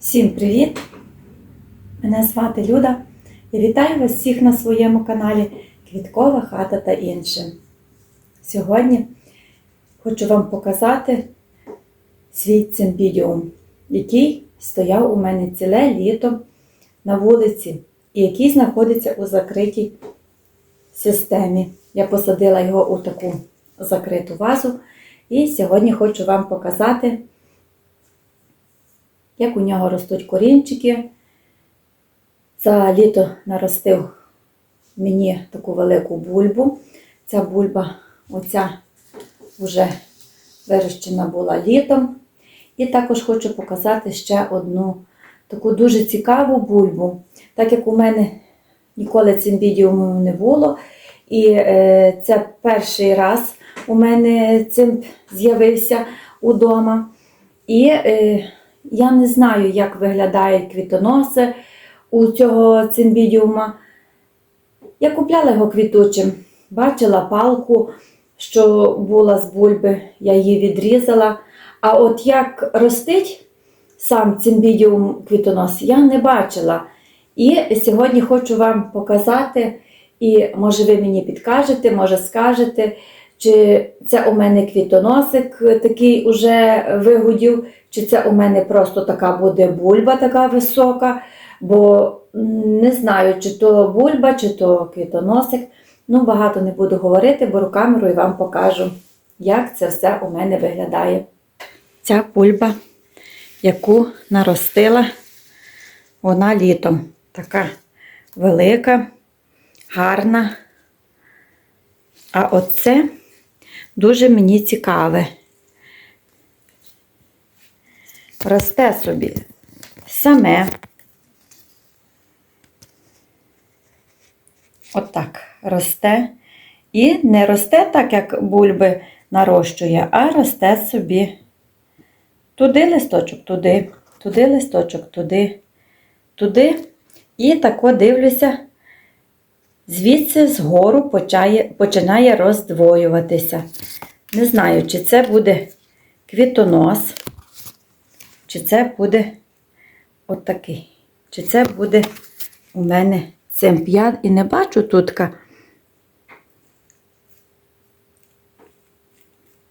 Всім привіт! Мене звати Люда. Я вітаю вас всіх на своєму каналі Квіткова хата та інше. Сьогодні хочу вам показати свій цимбідіум, який стояв у мене ціле літо на вулиці і який знаходиться у закритій системі. Я посадила його у таку закриту вазу. І сьогодні хочу вам показати, як у нього ростуть корінчики. За літо наростив мені таку велику бульбу. Ця бульба, оця вже вирощена була літом. І також хочу показати ще одну таку дуже цікаву бульбу. Так як у мене ніколи цимбідіуму не було. І е, це перший раз у мене цим з'явився удома. І е, я не знаю, як виглядають квітоноси у цього цимбідіума. Я купляла його квітучим, бачила палку, що була з бульби, я її відрізала. А от як ростить сам цимбідіум квітонос, я не бачила. І сьогодні хочу вам показати, і може ви мені підкажете, може скажете, чи це у мене квітоносик такий уже вигодів, чи це у мене просто така буде бульба така висока, бо не знаю, чи то бульба, чи то квітоносик. Ну, багато не буду говорити, беру камеру і вам покажу, як це все у мене виглядає. Ця бульба, яку наростила вона літом. Така велика, гарна. А оце дуже мені цікаве. Росте собі саме. Отак росте. І не росте так, як бульби нарощує, а росте собі туди листочок, туди, туди листочок, туди, туди. І тако дивлюся, звідси згору почає, починає роздвоюватися. Не знаю, чи це буде квітонос, чи це буде отакий. Чи це буде у мене цимп. Я і не бачу тутка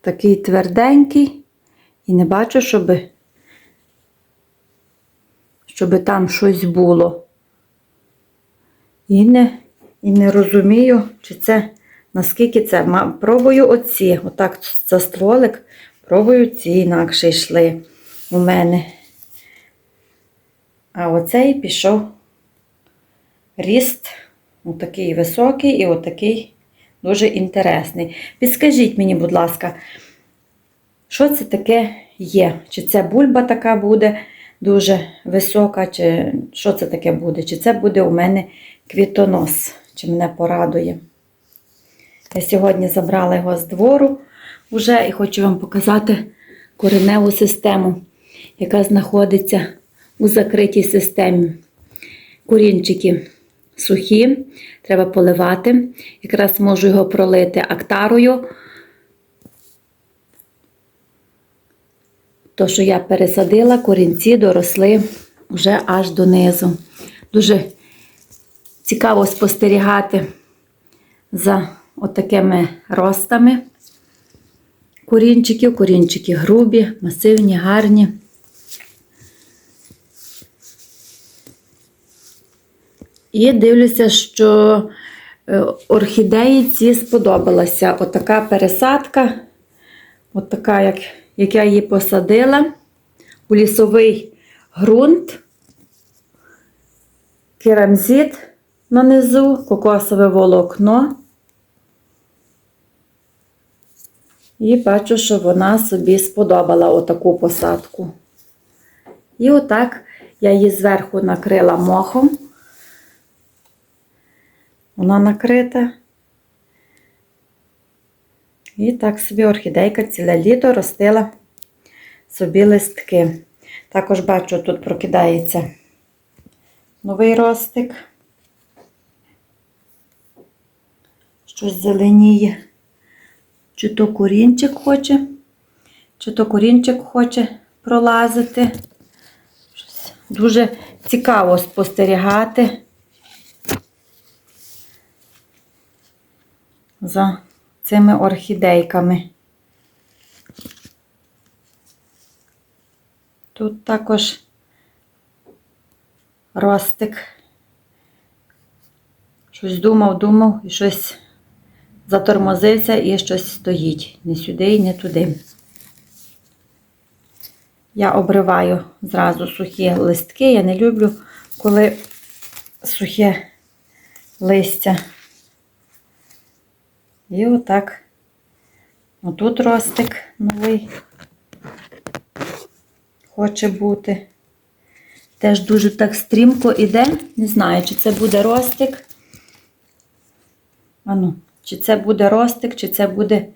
такий тверденький, і не бачу, щоб, щоб там щось було. І не, і не розумію, чи це, наскільки це. Пробую оці, отак за стволик, пробую ці інакше йшли у мене. А оцей пішов ріст, отакий високий і отакий дуже інтересний. Підскажіть мені, будь ласка, що це таке є? Чи це бульба така буде дуже висока, чи що це таке буде? Чи це буде у мене квітонос, чи мене порадує? Я сьогодні забрала його з двору вже і хочу вам показати кореневу систему, яка знаходиться у закритій системі. Корінчики сухі, треба поливати. Якраз можу його пролити актарою. То, що я пересадила, корінці доросли вже аж донизу. Дуже цікаво спостерігати за отакими ростами корінчиків. Корінчики грубі, масивні, гарні. І дивлюся, що е, орхідеї ці сподобалася. Отака пересадка, отака, як, як я її посадила, у лісовий ґрунт, керамзит нанизу, кокосове волокно. І бачу, що вона собі сподобала отаку посадку. І отак я її зверху накрила мохом. Вона накрита. І так собі орхідейка ціле літо ростила собі листки. Також бачу, тут прокидається новий ростик. Щось зеленіє. Чи то корінчик хоче, чи то корінчик хоче пролазити. Дуже цікаво спостерігати за цими орхідейками. Тут також ростик. Щось думав, думав і щось затормозився і щось стоїть. Не сюди і не туди. Я обриваю зразу сухі листки. Я не люблю, коли сухе листя. І отак. Отут ростик новий хоче бути. Теж дуже так стрімко іде. Не знаю, чи це буде ростик. Ану, чи це буде ростик, чи це буде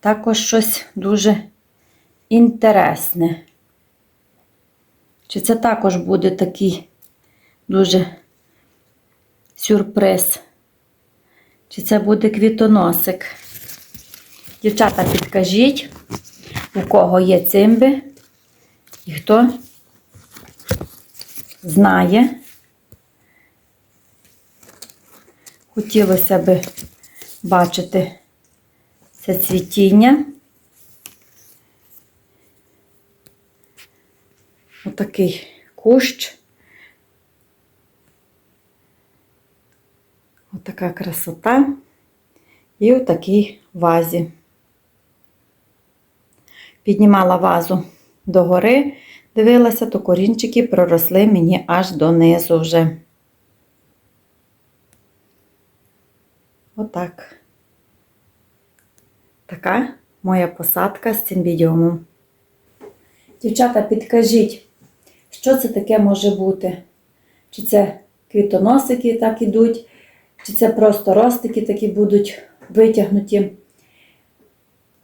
також щось дуже інтересне. Чи це також буде такий дуже сюрприз? Чи це буде квітоносик? Дівчата, підкажіть, у кого є цимби і хто знає. Хотілося би бачити це цвітіння. Отакий кущ. Отака красота. І у такій вазі. Піднімала вазу догори, дивилася, то корінчики проросли мені аж донизу вже. Отак. Така моя посадка з цим цимбідіумом. Дівчата, підкажіть, що це таке може бути? Чи це квітоносики так ідуть, чи це просто ростики такі будуть витягнуті?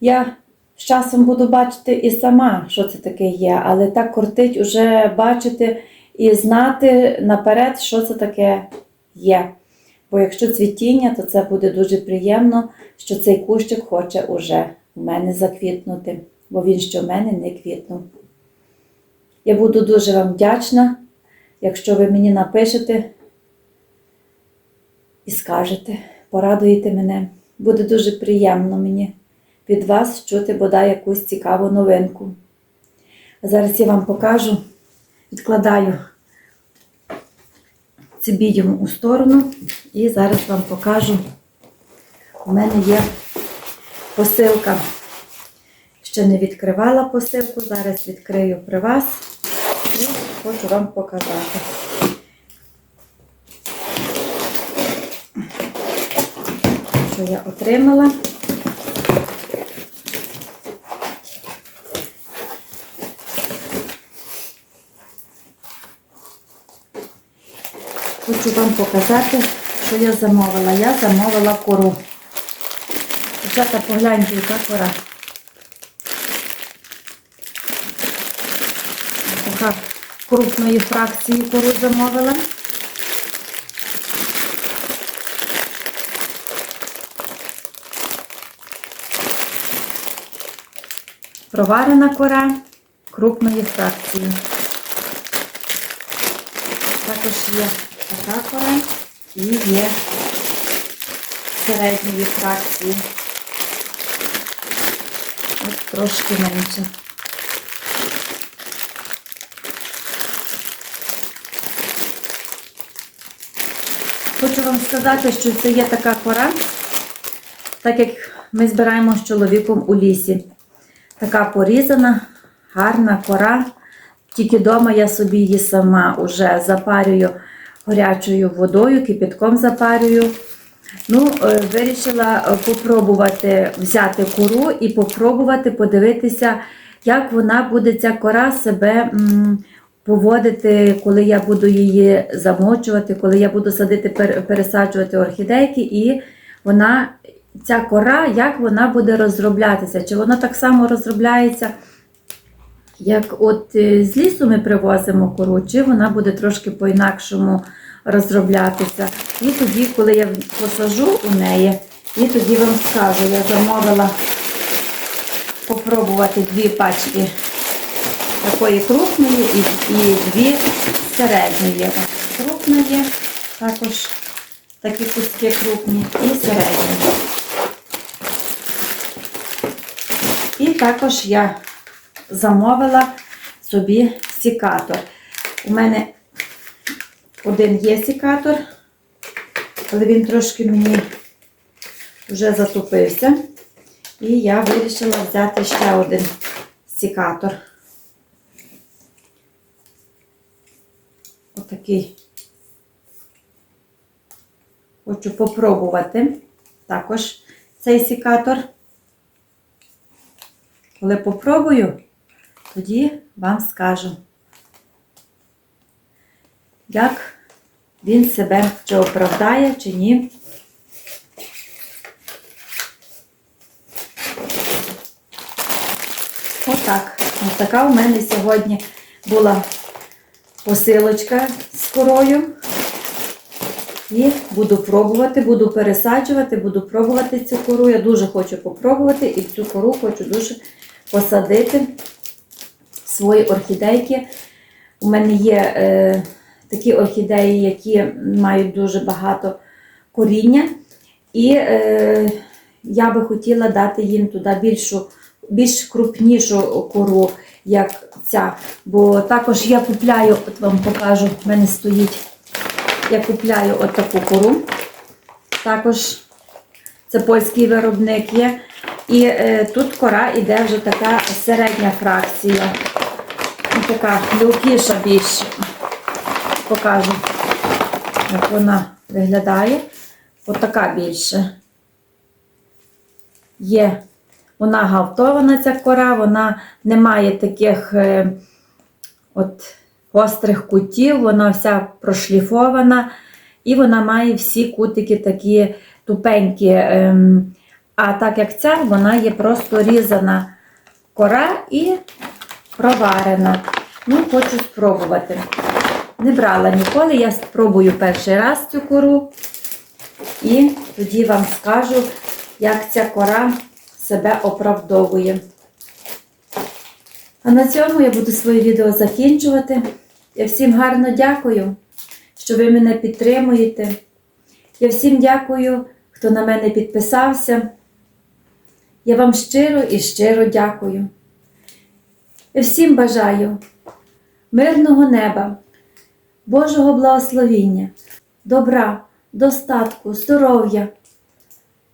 Я з часом буду бачити і сама, що це таке є, але так кортить уже бачити і знати наперед, що це таке є. Бо якщо цвітіння, то це буде дуже приємно, що цей кущик хоче уже в мене заквітнути, бо він ще в мене не квітнув. Я буду дуже вам вдячна, якщо ви мені напишете і скажете, порадуєте мене. Буде дуже приємно мені від вас чути бодай якусь цікаву новинку. А зараз я вам покажу, відкладаю цибідіум у сторону і зараз вам покажу. У мене є посилка. Ще не відкривала посилку, зараз відкрию при вас і хочу вам показати. Що я отримала. Хочу вам показати, що я замовила. Я замовила кору. Дівчата, погляньте, яка кора. Така крупної фракції кору замовила. Проварена кора крупної фракції. Також є така і є середньої фракції. Ось трошки менше. Хочу вам сказати, що це є така кора, так як ми збираємо з чоловіком у лісі. Така порізана, гарна кора. Тільки вдома я собі її сама вже запарюю гарячою водою, кипятком запарюю. Ну, е, вирішила е, попробувати взяти кору і попробувати подивитися, як вона буде ця кора себе поводити, коли я буду її замочувати, коли я буду садити, пер- пересаджувати орхідейки, і вона, ця кора, як вона буде розроблятися? Чи вона так само розробляється? Як от е, з лісу ми привозимо кору, чи вона буде трошки по-інакшому розроблятися. І тоді, коли я посажу у неї, і тоді вам скажу, я замовила попробувати дві пачки такої крупної і, і дві середньої. Крупна є, також такі куски крупні і середні. І також я замовила собі сікатор. У мене один є сікатор, але він трошки мені вже затупився. І я вирішила взяти ще один сікатор. Отакий. Хочу попробувати також цей сікатор. Коли попробую, тоді вам скажу, як він себе чи оправдає, чи ні. Отак. Ось така у мене сьогодні була посилочка з корою. І буду пробувати, буду пересаджувати, буду пробувати цю кору. Я дуже хочу попробувати і цю кору хочу дуже посадити свої орхідейки. У мене є е, такі орхідеї, які мають дуже багато коріння. І е, я би хотіла дати їм туди більшу, більш крупнішу кору, як ця. Бо також я купляю, от вам покажу, в мене стоїть. Я купляю от таку кору. Також це польський виробник є. І е, тут кора іде вже така середня фракція. Така мілкіша більше. Покажу, як вона виглядає. От така більше. Є. Вона галтована ця кора, вона не має таких е, от гострих кутів, вона вся прошліфована, і вона має всі кутики такі тупенькі. ем, А так як ця, вона є просто різана кора і проварена. Ну, хочу спробувати. Не брала ніколи, я спробую перший раз цю кору. І тоді вам скажу, як ця кора себе оправдовує. А на цьому я буду своє відео закінчувати. Я всім гарно дякую, що ви мене підтримуєте. Я всім дякую, хто на мене підписався. Я вам щиро і щиро дякую. Всім бажаю мирного неба, Божого благословіння, добра, достатку, здоров'я,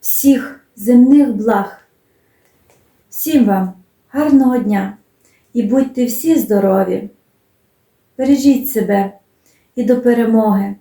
всіх земних благ. Всім вам гарного дня і будьте всі здорові! Бережіть себе і до перемоги!